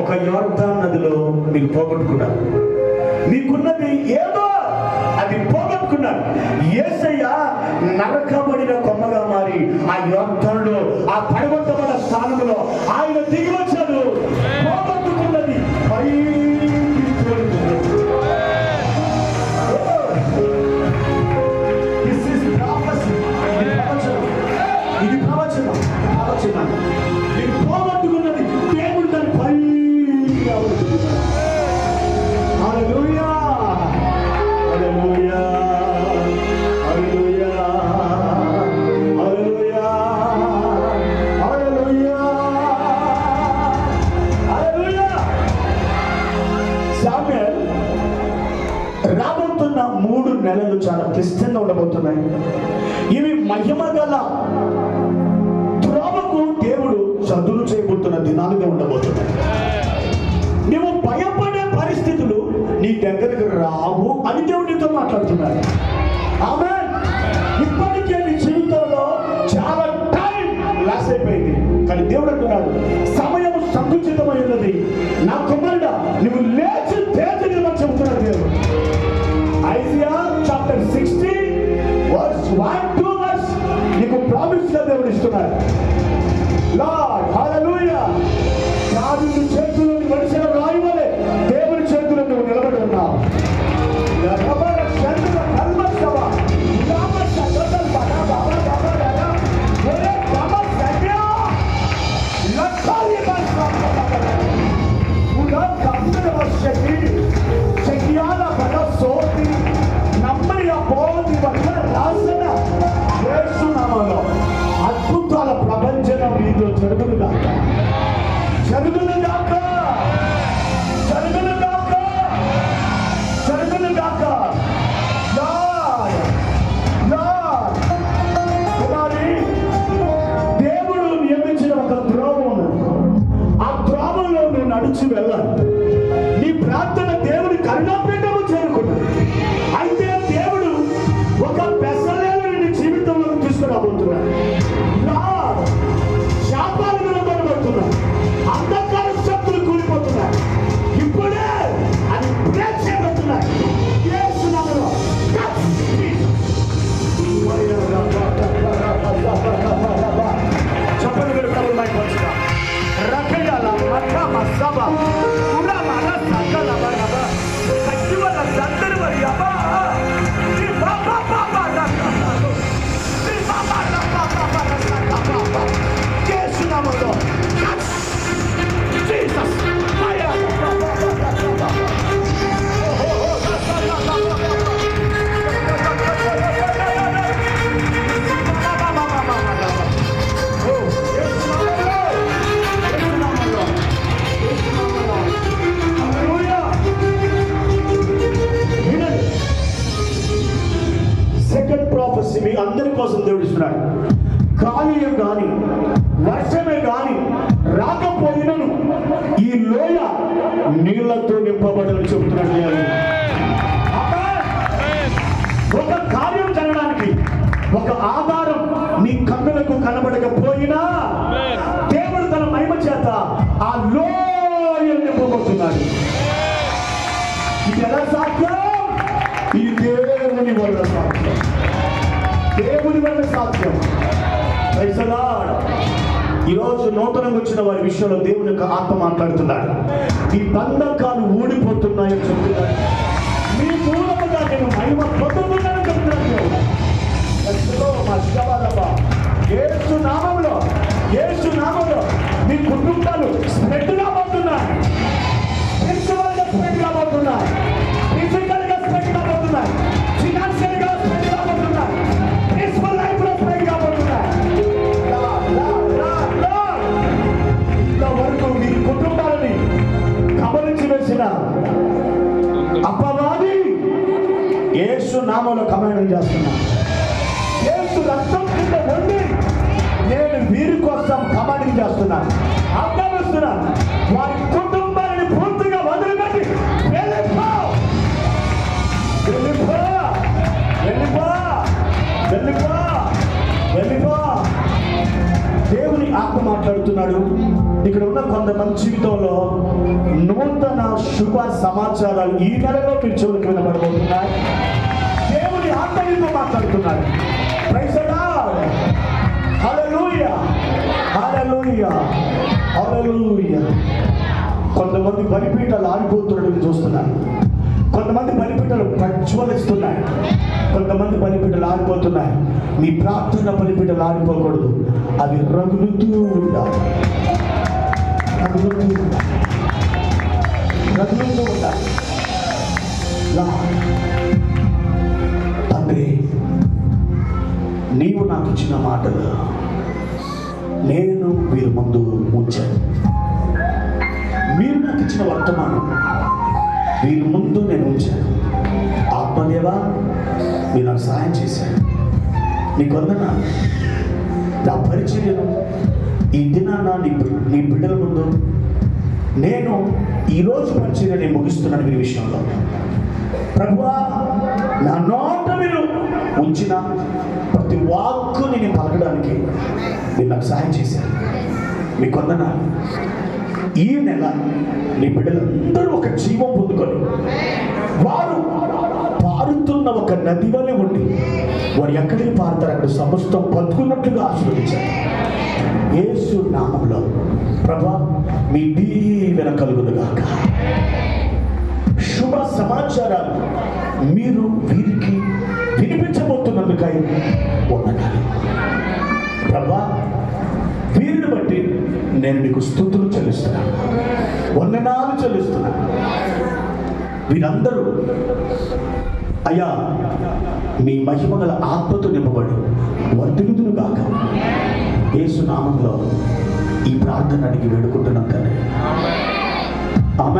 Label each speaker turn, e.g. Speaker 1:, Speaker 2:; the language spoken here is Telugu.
Speaker 1: ఒక యోర్ధాన్ నదిలో మీరు పోగొట్టుకున్నారు. మీకున్నది ఏదో అది పోగొట్టుకున్నారు. ఏసయ్య నరకబడిన కొమ్మగా మారి ఆ యోర్ధంలో ఆ పరివర్తమైన స్థానంలో ఆయన దిగి నెలలు చాలా క్లిష్టంగా ఉండబోతున్నాయి. ఇవి మహిమ గల త్రోవకు దేవుడు చదువులు చేయబోతున్న దినాలుగా ఉండబోతున్నాయి. నువ్వు భయపడే పరిస్థితులు నీ దగ్గరకు రావు అని దేవుడితో మాట్లాడుతున్నాడు. ఆమె ఇప్పటికే నీ జీవితంలో చాలా టైం లాస్ అయిపోయింది. కానీ దేవుడు అంటున్నాడు సమయం సంకుచితమై ఉన్నది. నా కుమారుడా నువ్వు లేదు గా లార్డ్ హల్లెలూయా దావీదు చేతుల్లో మనిషిని var ya. Bak. నీళ్ళతో నింపబడని చెబుతున్నాడు ఒక కార్యం జరగడానికి ఒక ఆధారం నీ కన్నులకు కనబడకపోయినా దేవుడు తన మహిమ చేత ఆ లోయలు నింపబోతున్నాడు. ఇది ఎలా సాధ్యం? ఇది దేవుని వల్ల సాధ్యం. దేవుని వల్ల సాధ్యం. పైసలా. ఈరోజు నూతనంగా వచ్చిన వారి విషయంలో దేవుని యొక్క ఆత్మ మాట్లాడుతున్నాడు. ఈ బంధకాలు ఊడిపోతున్నాయని చెప్తున్నాడు. మీ మూలముగా నేను మహిమ పొందుతున్నాను చెప్తున్నాను మా శివబాబా. యేసు నామంలో ఏసు నామంలో మీ నామంలో కమాండ్ చేస్తున్నా. ఏసు రక్తం కింద ఉండి నేను వీరి కోసం కమాండింగ్ చేస్తున్నాను ఆజ్ఞాపిస్తున్నాను వారి కుటుంబాన్ని పూర్తిగా వదిలిపెట్టి వెళ్ళిపో. వెళ్ళిపో. వెళ్ళిపో. వెళ్ళిపో. వెళ్ళిపో. దేవుని ఆత్మ మాట్లాడుతున్నాడు. ఇక్కడ ఉన్న కొంతమంది జీవితంలో నూతన శుభ సమాచారాలు ఈ నెలలో మీరు చెవులకు వినబడబోతున్నాయి ఆత్మీయంతో మాట్లాడుతున్నారు. కొంతమంది బలిపీఠాలు ఆడిపోతున్నట్టు చూస్తున్నాను కొంతమంది బలిపీఠాలు ప్రజ్వలిస్తున్నాయి. కొంతమంది బలిపీఠాలు ఆడిపోతున్నాయి మీ ప్రార్థన బలిపీఠాలు ఆడిపోకూడదు అవి రగులుతూ ఉండాలి. రగులుతూ ఉండాలి. రగులుతూ ఉండాలి. నీవు నాకు ఇచ్చిన మాటలు నేను వీరి ముందు ఉంచాను మీరు నాకు ఇచ్చిన వర్తమానం వీరి ముందు నేను ఉంచాను ఆత్మదేవా మీరు నాకు సహాయం చేశాను నీ కొందన నా పరిచర్యను ఈ దినాన నీ నీ బిడ్డల ముందు నేను ఈరోజు పరిచర్య నేను ముగిస్తున్నాను మీ విషయంలో. ప్రభువా నా నో మీరు ఉంచిన ప్రతి వాక్కుని నేను పలకడానికి మీరు నాకు సహాయం చేశారు. మీ కొందన ఈ నెల నీ బిడ్డలందరూ ఒక జీవం పొందుకొని వారు పారుతున్న ఒక నది వలె ఉండి వారు ఎక్కడికి పారుతారు అక్కడ సమస్తం బతుకున్నట్లుగా ఆశీర్వదించారు. యేసు నామంలో ప్రభా మీ దీవెన కలుగునుగాక శుభ సమాచారాలు మీరు వీరికి వినిపించబోతున్నందుకై వందనాలు ప్రభా వీరిని బట్టి నేను నీకు స్థుతులు చెల్లిస్తున్నాను వందనాలు చెల్లిస్తున్నాను వీరందరూ అయ్యా మీ మహిమగల ఆత్మతో నింపబడి వర్ధిలుదును కాక యేసు నామంలో ఈ ప్రార్థన అడిగి వేడుకుంటున్నాం తండ్రి.